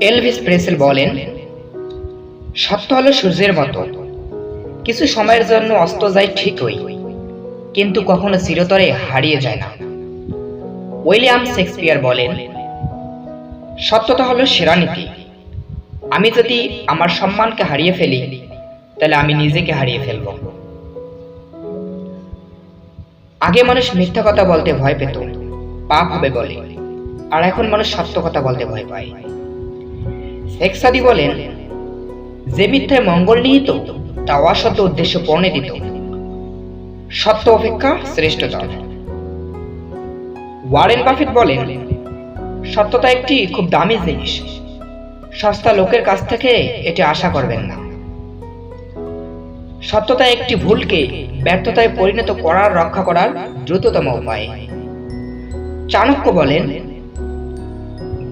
Elvis প্রেসেল বলেন, সত্য হলো সূর্যের মতো। কিছু সময়ের জন্য অস্ত যায় ঠিকই, কিন্তু কখনো চিরতরে হারিয়ে যায় না। উইলিয়াম শেক্সপিয়ার বলেন, সত্যতা হলো সেরা নীতি। আমি যদি আমার সম্মানকে হারিয়ে ফেলি, তাহলে আমি নিজেকে হারিয়ে ফেলব। আগে মানুষ মিথ্যা কথা বলতে ভয় পেত, পাপ হবে বলে। আর এখন মানুষ সত্য কথা বলতে ভয় পায়। শেখসাদি বলেন, যে মিথ্যায় মঙ্গল নিহিত, তা অসত্য উদ্দেশ্য পণে দিত। সত্য অপেক্ষা শ্রেষ্ঠতর। ওয়ারেন বাফেট বলেন, সত্যতা একটি খুব দামি জিনিস। সস্তা লোকের কাছ থেকে এটি আশা করবেন না। সত্যতা একটি ভুলকে ব্যর্থতায় পরিণত করার, রক্ষা করার দ্রুততম উপায়। চাণক্য বলেন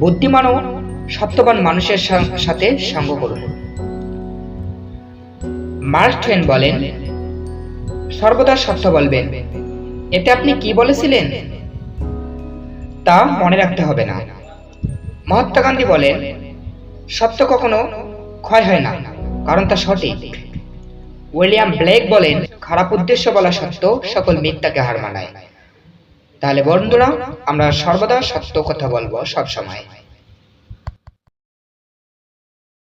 বুদ্ধিমান ও সত্যবান মানুষের সাথে সঙ্গ করুন। মার্ক ট্রেন বলেন, সর্বদা সত্য বলবেন। এতে আপনি কি বলেছিলেন? তা মনে রাখতে হবে না। মহাত্মা গান্ধী বলেন, সত্য কখনো ক্ষয় হয় না, কারণ তা সঠিক। উইলিয়াম ব্লেক বলেন, খারাপ উদ্দেশ্য বলা সত্য সকল মিথ্যাকে হার মানায়। তাহলে বন্ধুরা, আমরা সর্বদা সত্য কথা বলব সব সময়